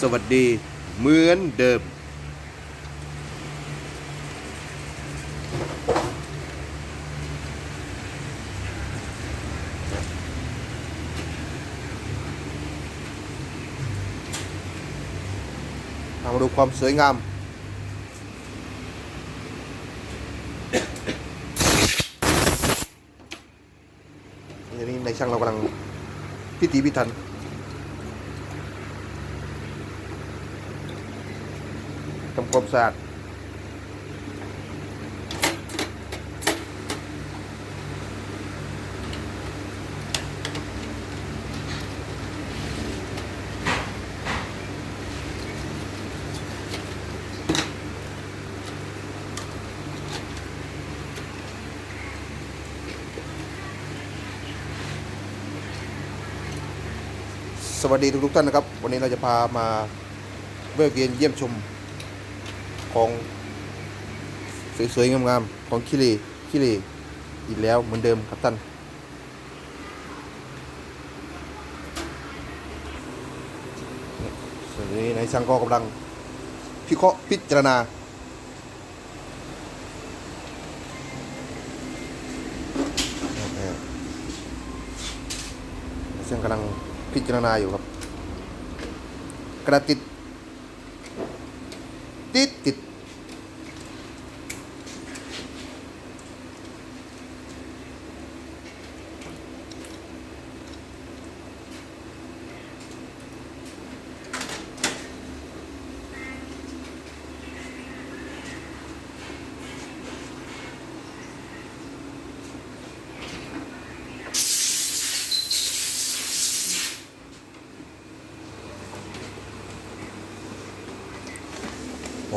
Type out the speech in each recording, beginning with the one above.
สวัสดีเหมือนเดิมเอามาดูความสวยงามอันนี้ในช่างเรากำลังพิถีพิถัน ทำความสะอาดสวัสดีทุกๆท่านนะครับ วันนี้เราจะพามาเวะเวียนเยี่ยมชม ของสวยๆงามๆของคิรีคิรีอีกแล้วเหมือนเดิมครับท่านส่วนนี้นายช่างก็กำลังพิเคราะห์พิจารณาเออนายช่างกำลังพิจารณาอยู่ครับ กระติด ติด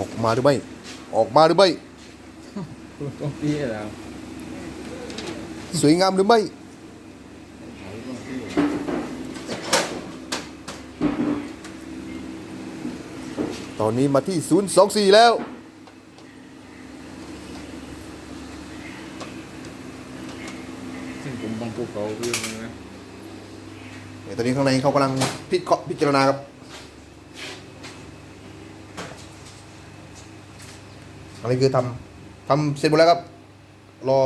ออกมาหรือไม่ ออกมาหรือไม่ต้องพี่แล้วสวยงามหรือไม่ ตอนนี้มาที่ 024 แล้ว ซึ่งผมบังภูเขาเรื่องนะเนี่ยตอนนี้ข้างในเขากำลังพิเคราะห์พิจารณาครับ อันนี้คือทำทำเสร็จหมดแล้วครับ รอ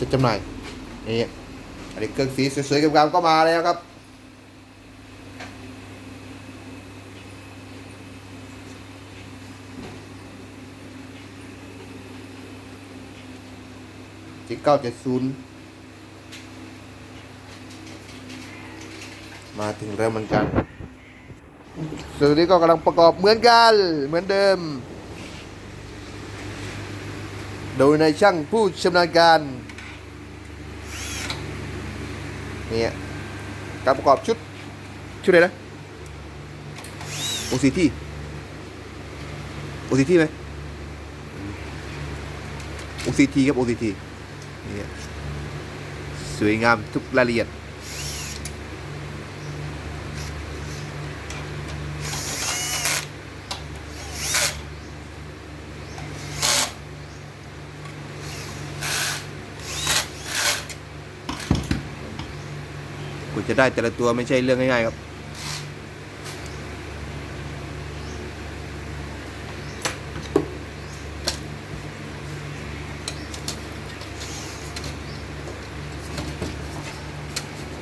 จะจำหน่ายนี่อันนี้เครื่องสีสวยๆงามๆก็มาแล้วครับที่เก้าเจ็ดศูนย์มาถึงแล้วเหมือนกัน ส่วนนี้ก็กำลังประกอบเหมือนกัน เหมือนเดิม โดยในช่างผู้ชำนาญการเนี่ยการประกอบชุด ชุดอะไรนะ OCT OCT ไหม OCT ครับ OCT นี่สวยงามทุกรายละเอียด จะได้แต่ละตัวไม่ใช่เรื่องง่ายๆครับ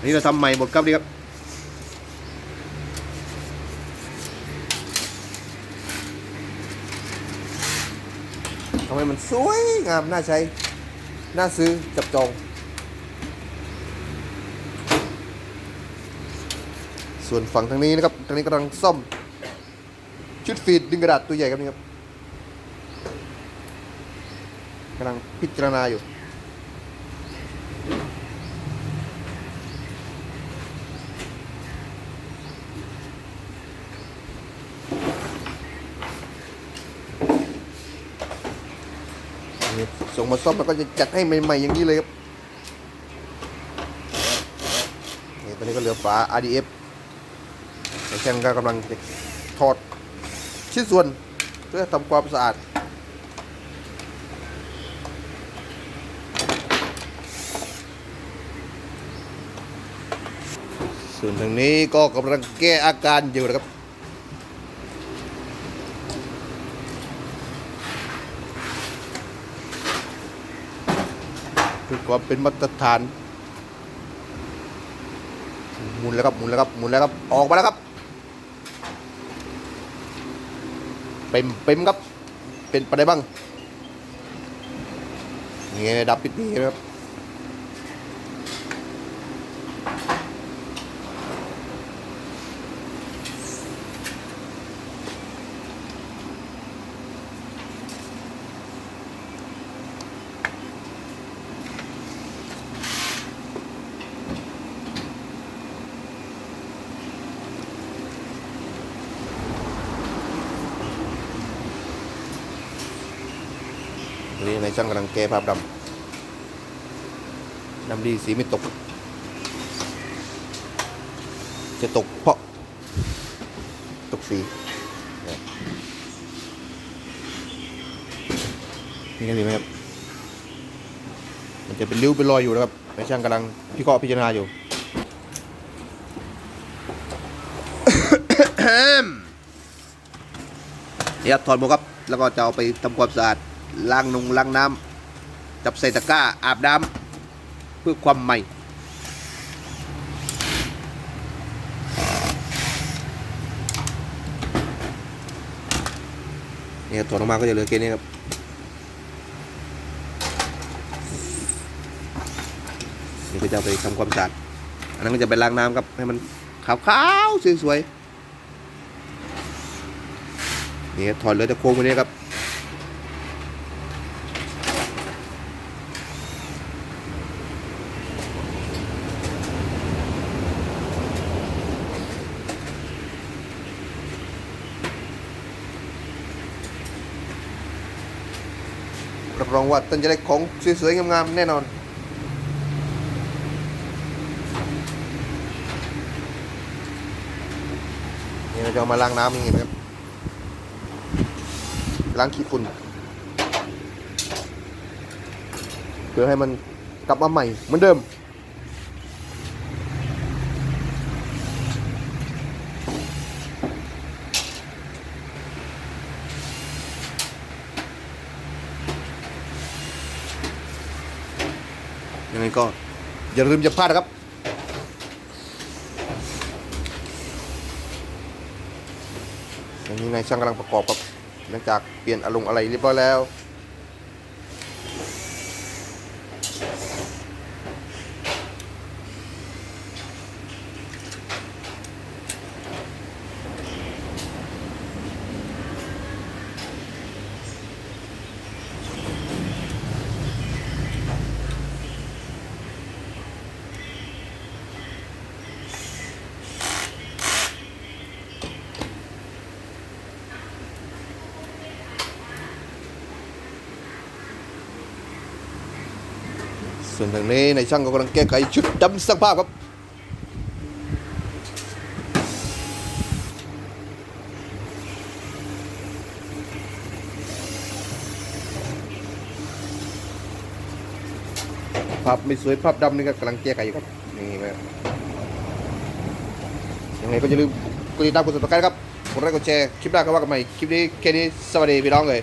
นนี้เราทำใหม่หมดครับนี่ครับทำไมมันสวยงามน่าใช้ น่าซื้อจับจอง ส่วนฝั่งทางนี้นะครับทางนี้กำลังซ่อม ชุดฟีดดึงกระดาษตัวใหญ่ครับนี่ครับกำลังพิจารณาอยู่ ส่งมาซ่อมแล้วก็จะจัดให้ใหม่ๆอย่างนี้เลยครับนี่ตอนนี้ก็เหลือฝา RDF ช่างก็กำลังจะถอดชิ้นส่วนเพื่อทำความสะอาดส่วนทางนี้ก็กำลังแก้อาการอยู่นะครับ คือความเป็นมาตรฐานหมุนแล้วครับหมุนแล้วครับหมุนแล้วครับ ออกมาแล้วครับ เป็มเป็มครับ เป็นไปได้บ้างนี่ดับปิดนี่ครับ นี่ในช่างกำลังแก้ภาพดำดำดีสีไม่ตก จะตกเพราะ ตกสีเนี่ยนี่ก็ดีไหมครับ มันจะเป็นริ้วเป็นรอยอยู่นะครับในช่างกำลังพิเคราะห์พิจารณาอยู่เนี่ครับถอดหมวกครับ แล้วก็จะเอาไปทำความสะอาด ล้างนงล้างน้ำจับใส่ตะกร้าอาบน้ำเพื่อความใหม่ เนี่ครับถอดออกมาก็จะเหลือแค่นี้ครับนี่ก็จะเอาไปทำความสะอาดอันนั้นก็จะไปล้างน้ำครับให้มันขาวๆสวยๆนี่ถอดเหลือแต่โครงตัวนี้ครับ รับรองว่าต้นจะได้ของสวยๆงามๆแน่นอน นี่เราจะเอามาล้างน้ำอย่างนี้นะครับ ล้างขี้ฝุ่นเพื่อให้มันกลับมาใหม่เหมือนเดิม ยั งไงก็อย่าลืมอย่าพลาดนะครับตอนนี้นายช่างกำลังประกอบครับหลังจากเปลี่ยนอารมณ์อะไรเรียบร้อยแล้ว ส่วนทางนี้ในช่างก็กำลังแก้ไขชุดดำสักผ้าพครับภาพไม่สวยภาพดำนี่ก็กำลังแก้ไขอยู่ครับนี่นะยังไงก็อย่าลืมกดติดตามกด subscribe ครับกดไลค์กดแชร์คลิปหน้าก็ว่ากันใหม่คลิปนี้แค่นี้สวัสดีพี่น้องเลย